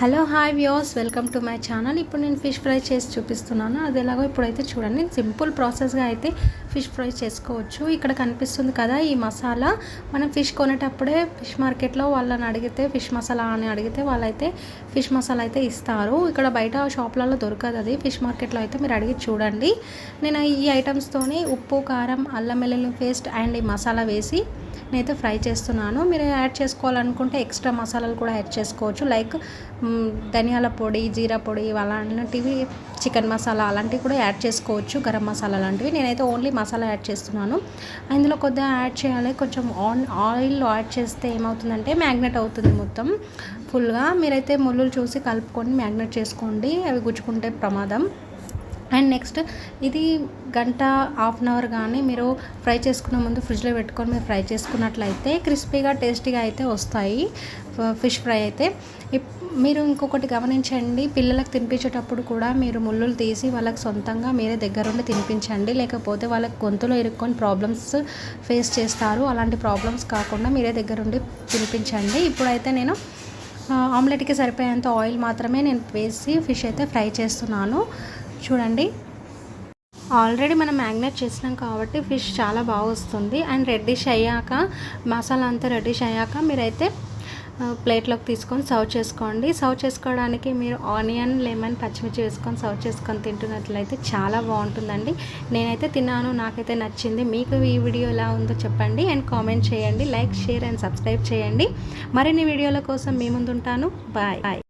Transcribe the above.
Hello hi views welcome to my channel. ఇప్పుడు నేను fish fry చేసి చూపిస్తున్నాను. అది ఎలాగో ఇప్పుడైతే చూడండి. సింపుల్ ప్రాసెస్గా అయితే ఫిష్ ఫ్రై చేసుకోవచ్చు. ఇక్కడ కనిపిస్తుంది కదా ఈ మసాలా. మనం ఫిష్ కొనేటప్పుడే ఫిష్ మార్కెట్లో వాళ్ళని అడిగితే ఫిష్ మసాలా అని అడిగితే వాళ్ళైతే ఫిష్ మసాలా అయితే ఇస్తారు. ఇక్కడ బయట షాప్లలో దొరకదు అది. ఫిష్ మార్కెట్లో అయితే మీరు అడిగి చూడండి. నేను ఈ ఐటమ్స్తోని ఉప్పు కారం అల్లం వెల్లుల్లి పేస్ట్ అండ్ ఈ మసాలా వేసి నేనైతే ఫ్రై చేస్తున్నాను. మీరు యాడ్ చేసుకోవాలనుకుంటే ఎక్స్ట్రా మసాలాలు కూడా యాడ్ చేసుకోవచ్చు. లైక్ ధనియాల పొడి జీరా పొడి అలాంటివి చికెన్ మసాలా అలాంటివి కూడా యాడ్ చేసుకోవచ్చు. గరం మసాలా లాంటివి. నేనైతే ఓన్లీ మసాలా యాడ్ చేస్తున్నాను. అందులో కొద్దిగా యాడ్ చేయాలి. కొంచెం ఆన్ ఆయిల్ యాడ్ చేస్తే ఏమవుతుందంటే మ్యాగ్నెట్ అవుతుంది మొత్తం. ఫుల్గా మీరైతే ముళ్ళు చూసి కలుపుకొని మ్యాగ్నెట్ చేసుకోండి. అవి గుచ్చుకుంటే ప్రమాదం. అండ్ నెక్స్ట్ ఇది గంట హాఫ్ అన్ అవర్ కానీ మీరు ఫ్రై చేసుకున్న ముందు ఫ్రిడ్జ్లో పెట్టుకొని మీరు ఫ్రై చేసుకున్నట్లయితే క్రిస్పీగా టేస్టీగా అయితే వస్తాయి ఫిష్ ఫ్రై అయితే. ఇప్- మీరు ఇంకొకటి గమనించండి పిల్లలకు తినిపించేటప్పుడు కూడా మీరు ముళ్ళులు తీసి వాళ్ళకి సొంతంగా మీరే దగ్గరుండి తినిపించండి లేకపోతే వాళ్ళకి గొంతులో ఇరుక్కొని ప్రాబ్లమ్స్ ఫేస్ చేస్తారు. అలాంటి ప్రాబ్లమ్స్ కాకుండా మీరే దగ్గరుండి తినిపించండి. ఇప్పుడైతే నేను ఆమ్లెట్కి సరిపోయేంత ఆయిల్ మాత్రమే నేను వేసి ఫిష్ అయితే ఫ్రై చేస్తున్నాను. చూడండి. ఆల్రెడీ మనం మ్యాగ్నేట్ చేసినాం కాబట్టి ఫిష్ చాలా బాగా వస్తుంది. అండ్ రెడ్డిష్ అయ్యాక మసాలా అంతా రెడ్డిష్ అయ్యాక మీరైతే ప్లేట్లోకి తీసుకొని సర్వ్ చేసుకోండి. సర్వ్ చేసుకోవడానికి మీరు ఆనియన్ లెమన్ పచ్చిమిర్చి వేసుకొని సర్వ్ చేసుకొని తింటున్నట్లయితే చాలా బాగుంటుందండి. నేనైతే తిన్నాను నాకైతే నచ్చింది. మీకు ఈ వీడియో ఎలా ఉందో చెప్పండి. అండ్ కామెంట్ చేయండి. లైక్ షేర్ అండ్ సబ్స్క్రైబ్ చేయండి. మరిన్ని వీడియోల కోసం మీ ముందుంటాను. Bye bye